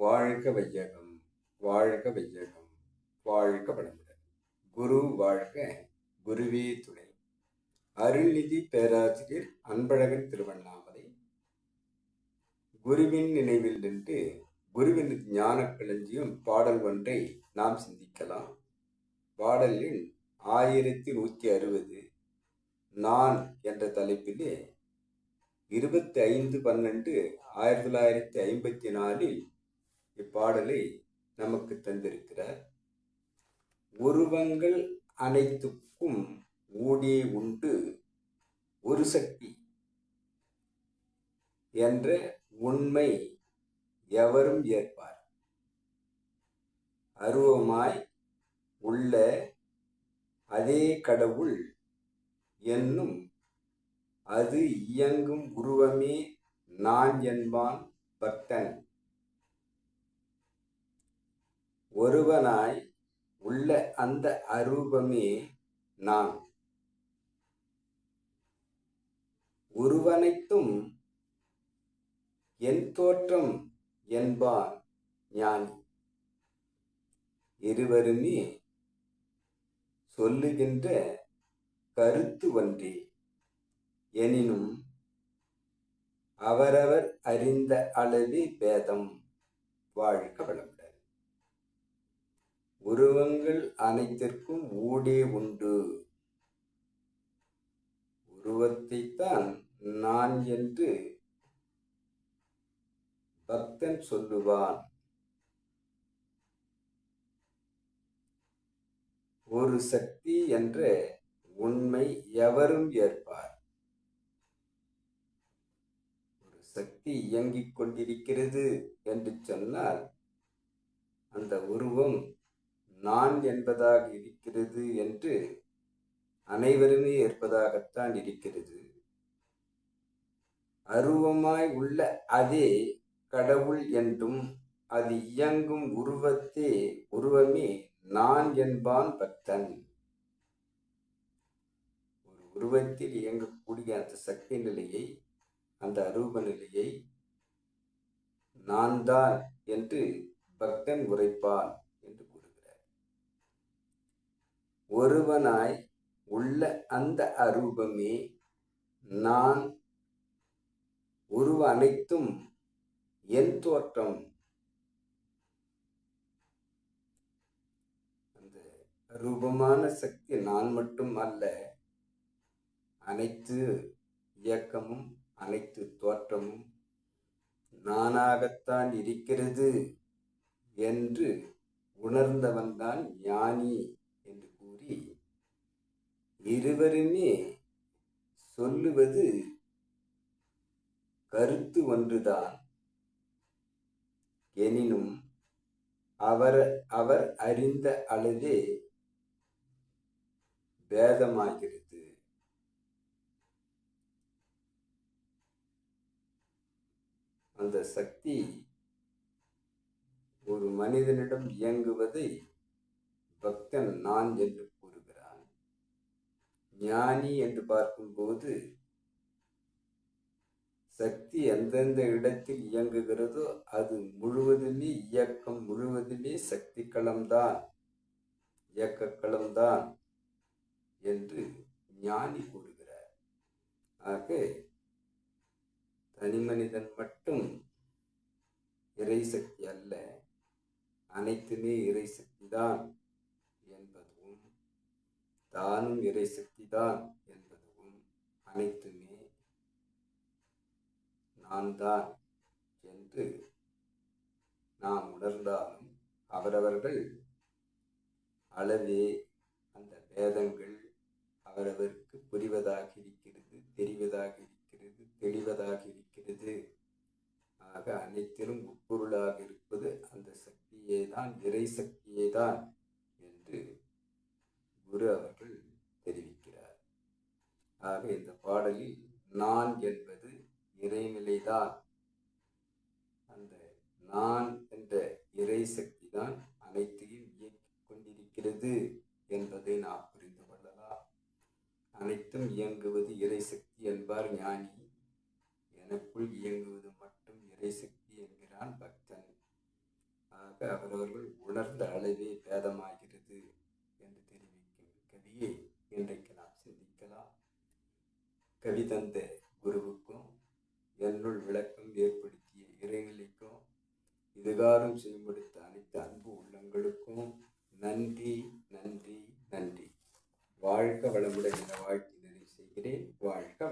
வாழ்க வையகம் வாழ்க வையகம் வாழ்க வளமுடன். குரு வாழ்க குருவே துணை. அருள்நிதி பேராசிரியர் அன்பழகன் திருவண்ணாமலை. குருவின் நினைவில் நின்று குருவின் ஞான களஞ்சியம் பாடல் ஒன்றை நாம் சிந்திக்கலாம். பாடல் எண் ஆயிரத்தி நூற்றி அறுபது நான் என்ற தலைப்பிலே இருபத்தி ஐந்து பன்னெண்டு ஆயிரத்தி தொள்ளாயிரத்தி ஐம்பத்தி நாலில் இப்பாடலை நமக்கு தந்திருக்கிறார். உருவங்கள் அனைத்துக்கும் ஊடே உண்டு ஒரு சக்தி என்ற உண்மை எவரும் ஏற்பார். அருவமாய் உள்ள அதே கடவுள் என்னும் அது இயங்கும் உருவமே நான் என்பான் பக்தன். ஒருவனாய் உள்ள அந்த அரூபமே நான். உருவனைத்தும் என் தோற்றம் என்பான் ஞானி. இருவருமே சொல்லுகின்ற கருத்து ஒன்றே. எனினும் அவரவர் அறிந்த அளவே பேதம். வாழ்க வளமுடன். உருவங்கள் அனைத்திற்கும் ஊடே உண்டு. உருவத்தைத்தான் நான் என்று பக்தன் சொல்லுவான். ஒரு சக்தி என்ற உண்மை எவரும் ஏற்பார். ஒரு சக்தி இயங்கிக் கொண்டிருக்கிறது என்று சொன்னால் அந்த உருவம் நான் என்பதாக இருக்கிறது என்று அனைவருமே ஏற்பதாகத்தான் இருக்கிறது. அருவமாய் உள்ள அதே கடவுள் என்றும் அது இயங்கும் உருவத்தே உருவமே நான் என்பான் பக்தன். ஒரு உருவத்தில் இயங்கக்கூடிய அந்த சக்தி நிலையை அந்த அரூப நிலையை நான் தான் என்று பக்தன் உரைப்பான் என்று கூறுகிறார் ஒருவனாய் உள்ள அந்த அரூபமே நான். உருவ அனைத்தும் என் தோற்றம். அந்த ரூபமான சக்தி நான் மட்டும் அல்ல அனைத்து இயக்கமும் அனைத்து தோற்றமும் நானாகத்தான் இருக்கிறது என்று உணர்ந்தவன்தான் ஞானி. இருவருமே சொல்லுவது கருத்து ஒன்றுதான் எனினும் அவர் அவர் அறிந்த அளவே பேதமாகிறது. அந்த சக்தி ஒரு மனிதனிடம் இயங்குவதை பக்தன் நான் என்று ஞானி என்று பார்க்கும்போது சக்தி எந்தெந்த இடத்தில் இயங்குகிறதோ அது முழுவதுமே இயக்கம் முழுவதுமே சக்தி களம்தான் இயக்க களம்தான் என்று ஞானி கூறுகிறார். ஆக தனி மனிதன் மட்டும் இறை சக்தி அல்ல அனைத்துமே இறை சக்தி தான் என்பது தானும் இறை சக்தி தான் என்பதும் அனைத்துமே நான் தான் என்று நாம் உணர்ந்தாலும் அவரவர்கள் அளவே அந்த வேதங்கள் அவரவருக்கு புரிவதாக இருக்கிறது தெரிவதாக இருக்கிறது தெளிவதாக இருக்கிறது. ஆக அனைத்திலும் உட்பொருளாக இருப்பது அந்த சக்தியே தான் இறை சக்தியே தான் என்று குரு அவர்கள் ஆக இந்த பாடலில் நான் என்பது இறைநிலைதான். அந்த நான் என்ற இறை சக்தி தான் அனைத்தையும் இயக்கிக் கொண்டிருக்கிறது என்பதை நாம் புரிந்து கொள்ளலாம். அனைத்தும் இயங்குவது இறை சக்தி என்பார் ஞானி. எனக்குள் இயங்குவது மட்டும் இறை சக்தி என்கிறான் பக்தன். ஆக அவரவர்கள் உணர்ந்த அளவே பேதமாகிறது என்று தெரிவிக்கும் கவியை இன்றைக்கு நாம் சிந்திக்கலாம் கவி தந்த குருவுக்கும் என்னுள் விளக்கம் ஏற்படுத்திய இறைநிலைக்கும் இதுகாரும் செய்யப்படுத்த அனைத்து அன்பு உள்ளங்களுக்கும் நன்றி நன்றி நன்றி. வாழ்க வளமுடன் என வாழ்த்தி நிறைவு செய்கிறேன். வாழ்க